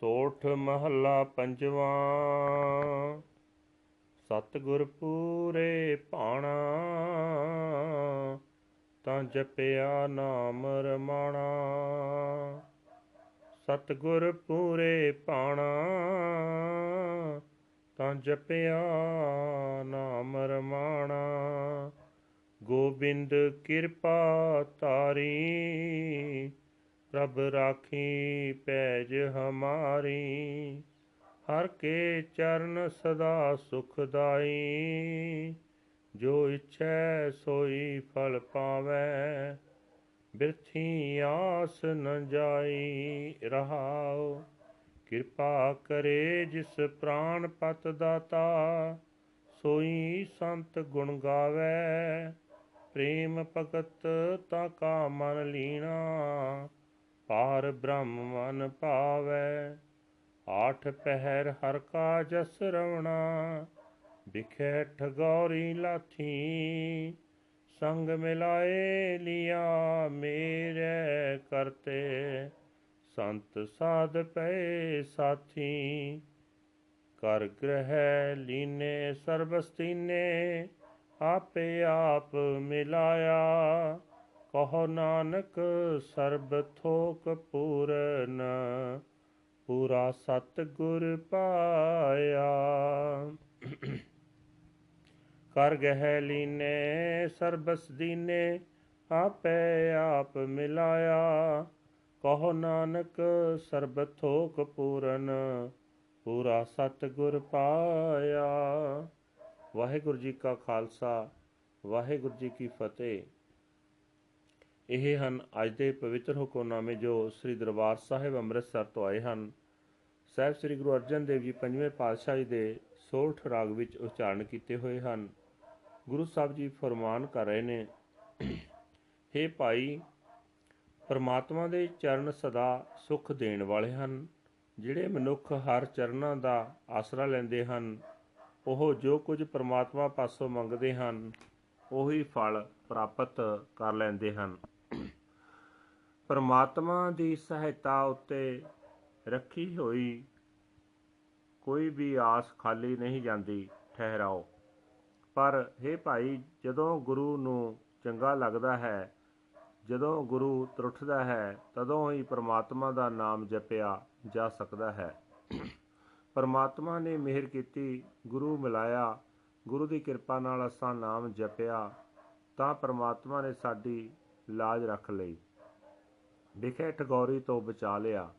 ਸੋਠ ਮਹੱਲਾ ਪੰਜਵਾਂ। ਸਤਿਗੁਰ ਪੂਰੇ ਭਾਣਾ, ਤਾਂ ਜਪਿਆ ਨਾਮ ਰਮਾਣਾ। ਸਤਿਗੁਰ ਪੂਰੇ ਭਾਣਾ, ਤਾਂ ਜਪਿਆ ਨਾਮ ਰਮਾਣਾ। ਗੋਬਿੰਦ ਕਿਰਪਾ ਤਾਰੀ ਪ੍ਰਭ ਰਾਖੀ ਪੈਜ ਹਮਾਰੀ, ਹਰ ਕੇ ਚਰਨ ਸਦਾ ਸੁਖਦਾਈ ਜੋ ਇਛੈ ਸੋਈ ਫਲ ਪਾਵੈ, ਬਿਰਥੀ ਆਸ ਨ ਜਾਈ। ਰਹਾਉ ਕਿਰਪਾ ਕਰੇ ਜਿਸ ਪ੍ਰਾਨ ਪਤ ਦਾਤਾ, ਸੋਈ ਸੰਤ ਗੁਣ ਗਾਵੇ। ਪ੍ਰੇਮ ਭਗਤ ਤਾ ਕਾ ਮਨ ਲੀਣਾ ਪਾਰ ਬ੍ਰਹਮ ਮਨ ਭਾਵੈ ਆਠ ਪਹਿਰ ਹਰ ਕਾ ਜਸ ਰਵਣਾ ਵਿਖੇ ਠਗੌਰੀ ਲਾਥੀ, ਸੰਗ ਮਿਲਾਏ ਲਿਆ ਮੇਰੇ ਕਰਤੇ, ਸੰਤ ਸਾਧ ਪਏ ਸਾਥੀ, ਕਰ ਗ੍ਰਹਿ ਲੀਨੇ ਸਰਬਸਤੀਨੇ, ਆਪੇ ਆਪ ਮਿਲਾਇਆ ਕਹੋ ਨਾਨਕ, ਸਰਬ ਥੋਕ ਪੂਰਨ, ਪੂਰਾ ਸਤ ਗੁਰ ਪਾਇਆ। ਕਰ ਗਹਿ ਲੀਨੇ, ਸਰਬਸ ਦੀਨੇ, ਆਪੇ ਆਪ ਮਿਲਾਇਆ। ਕਹੋ ਨਾਨਕ, ਸਰਬ ਥੋਕ ਪੂਰਨ, ਪੂਰਾ ਸਤ ਗੁਰ ਪਾਇਆ। ਵਾਹਿਗੁਰੂ ਜੀ ਕਾ ਖਾਲਸਾ, ਵਾਹਿਗੁਰੂ ਜੀ ਕੀ ਫਤਿਹ। ਇਹ ਹਨ ਅੱਜ ਦੇ ਪਵਿੱਤਰ ਹੁਕਮਨਾਮੇ ਜੋ ਸ੍ਰੀ ਦਰਬਾਰ ਸਾਹਿਬ ਅੰਮ੍ਰਿਤਸਰ ਤੋਂ ਆਏ ਹਨ। ਸਾਹਿਬ ਸ੍ਰੀ ਗੁਰੂ ਅਰਜਨ ਦੇਵ ਜੀ ਪੰਜਵੇਂ ਪਾਤਸ਼ਾਹ ਜੀ ਦੇ ਸੋਠ ਰਾਗ ਵਿੱਚ ਉਚਾਰਨ ਕੀਤੇ ਹੋਏ ਹਨ। ਗੁਰੂ ਸਾਹਿਬ ਜੀ ਫਰਮਾਨ ਕਰ ਰਹੇ ਨੇ हे ਭਾਈ, ਪਰਮਾਤਮਾ ਦੇ ਚਰਨ ਸਦਾ ਸੁਖ ਦੇਣ ਵਾਲੇ ਹਨ। ਜਿਹੜੇ ਮਨੁੱਖ ਹਰ ਚਰਨਾਂ ਦਾ ਆਸਰਾ ਲੈਂਦੇ ਹਨ, ਉਹ ਜੋ ਕੁਝ ਪਰਮਾਤਮਾ ਪਾਸੋਂ ਮੰਗਦੇ ਹਨ, ਉਹੀ ਫਲ ਪ੍ਰਾਪਤ ਕਰ ਲੈਂਦੇ ਹਨ। ਪਰਮਾਤਮਾ ਦੀ ਸਹਾਇਤਾ ਉੱਤੇ ਰੱਖੀ ਹੋਈ ਕੋਈ ਵੀ ਆਸ ਖਾਲੀ ਨਹੀਂ ਜਾਂਦੀ, ਠਹਿਰਾਓ। ਪਰ हे ਭਾਈ, ਜਦੋਂ ਗੁਰੂ ਨੂੰ ਚੰਗਾ ਲੱਗਦਾ ਹੈ, ਜਦੋਂ ਗੁਰੂ ਤਰੁੱਠਦਾ ਹੈ, ਤਦੋਂ ਹੀ ਪਰਮਾਤਮਾ ਦਾ ਨਾਮ ਜਪਿਆ ਜਾ ਸਕਦਾ ਹੈ। ਪਰਮਾਤਮਾ ਨੇ ਮਿਹਰ ਕੀਤੀ, ਗੁਰੂ ਮਿਲਾਇਆ, ਗੁਰੂ ਦੀ ਕਿਰਪਾ ਨਾਲ ਅਸਾਂ ਨਾਮ ਜਪਿਆ, ਤਾਂ ਪਰਮਾਤਮਾ ਨੇ ਸਾਡੀ ਲਾਜ ਰੱਖ ਲਈ। ਵਿਖੇ ਠਗੌਰੀ ਤੋਂ ਬਚਾ ਲਿਆ।